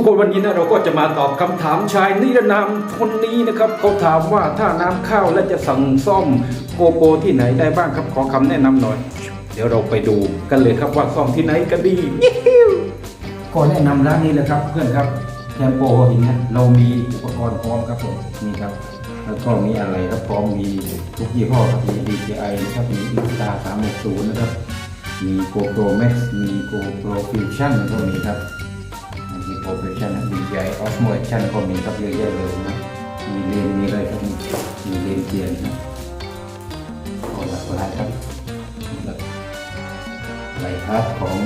ทุกคนวันนี้นะเราก็จะมาตอบคำถามชายนิรนามคนนี้นะครับเขาถามว่าถ้าน้ำเข้าแล้วจะสั่งซ่อมโกโปรที่ไหนได้บ้างครับขอคำแนะนำหน่อย เดี๋ยวเราไปดูกันเลยครับว่าซ่อมที่ไหนก็ดีก็แนะนำร้านนี้เลยครับเพื่อนครับแทมโปหัวหินนะเรามีอุปกรณ์พร้อมครับผมนี่ครับแล้วก็มีอะไรครับพร้อมมีทุกยี่ห้อครับมี DJI นะครับมี Insta 360นะครับมี GoPro Max มี GoPro Fusion ก็มีครับ มี GoPro Fusion นะ DJI Osmo Action ก็มีครับเยอะแยะเลยนะ มีเลนมีอะไรครับมีมีเลนเทียนนะก็หลากหลายครับนี่ครับหลายพาร์ทของ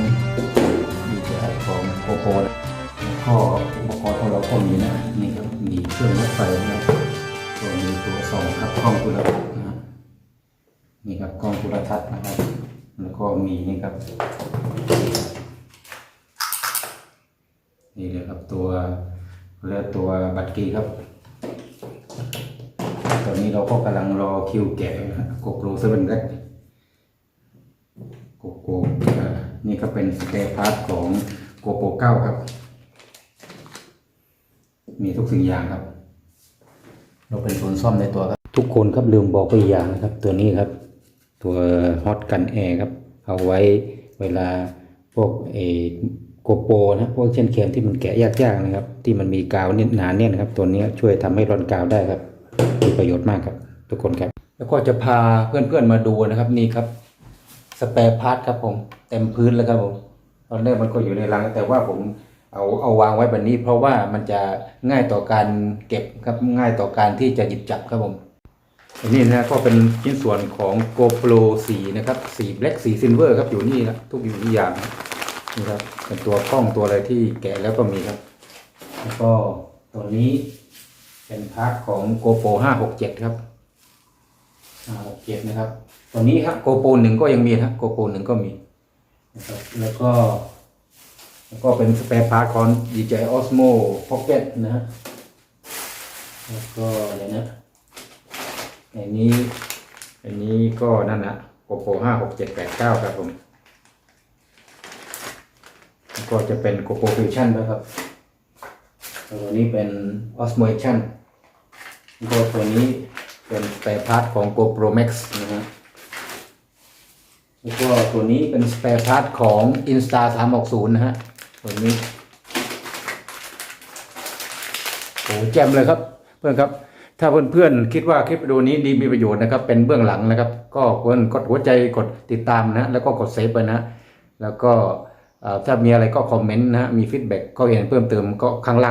DJI ของ GoPro นะแล้วก็อุปกรณ์ของเราก็มีนะนี่ครับมีเครื่องรถไฟนะครับตัวมีตัวสองครับกล้องจุลทรรศน์นะฮะนี่ครับกล้องจุลทรรศน์นะครับ แล้วก็มีนี่ครับ เลยครับตัวเรียกตัวบัตรกีครับ ตอนนี้เราก็กำลังรอคิวแกะโกโปรเซเว่นแรกโกโกนี่ก็เป็นสเปพาร์ทของโกโปรเก้าครับ มีทุกสิ่งอย่างครับ เราเป็นศูนย์ซ่อมในตัวครับ ทุกคนครับลืมบอกไปอย่างนะครับ ตัวนี้ครับ ตัวฮอตกันแอร์ครับ เอาไว้เวลาพวกเอ โกโปรนะพวกเช่นเข็มที่มันแกะยากๆนะครับ ที่มันมีกาวเนี่ยหนาเนี่ยนะครับ ตัวนี้ช่วยทำให้ร่อนกาวได้ครับมีประโยชน์มากครับ ทุกคนครับ แล้วก็จะพาเพื่อนๆมาดูนะครับนี่ครับสเปรพาร์ทครับผมเต็มพื้นแล้วครับผมตอนแรกมันก็อยู่ในรังแต่ว่าผมเอาเอาวางไว้แบบนี้ เพราะว่ามันจะง่ายต่อการเก็บครับง่ายต่อการที่จะหยิบจับครับผมอันนี้นะก็เป็นชิ้นส่วนของ GoPro 4 นะครับ 4 Black 4 Silver ครับอยู่นี่นะทุกอยู่ทุกอย่าง นี่ครับเป็นตัวกล้องตัวอะไรที่แกะแล้วก็มีครับ แล้วก็ตัวนี้เป็นพาร์ทของ GoPro 567 ครับห้าหกเจ็ดนะครับ ตัวนี้ครับโกโปรหนึ่งก็ยังมีนะครับโกโปรหนึ่งก็มีนะครับ แล้วก็ แล้วก็เป็นสเปร์พาร์ทของ DJI Osmo Pocket นะฮะแล้วก็เดี๋ยวนะในนี้อันนี้ก็นั่นนะโกโปรห้าหกเจ็ดแปดเก้าครับผม ก็จะเป็นโกโปรฟิวชั่นนะครับตัวนี้เป็น Osmo Action แล้วก็ตัวนี้เป็นสเปรพาร์ทของ GoPro Max นะฮะแล้วก็ตัวนี้เป็นสเปรพาร์ทของ Insta 360 นะฮะ ตัวนี้โอ้แจ่มเลยครับ เพื่อนครับ ถ้าเพื่อนๆคิดว่าคลิปวิดีโอนี้ดีมีประโยชน์นะครับ เป็นเบื้องหลังนะครับ ก็ควรกดหัวใจกดติดตามนะ แล้วก็กดเซฟไปนะ แล้วก็ ถ้ามีอะไรก็คอมเมนต์นะมีฟีดแบ็กก็เห็นเพิ่มเติมก็ข้างล่าง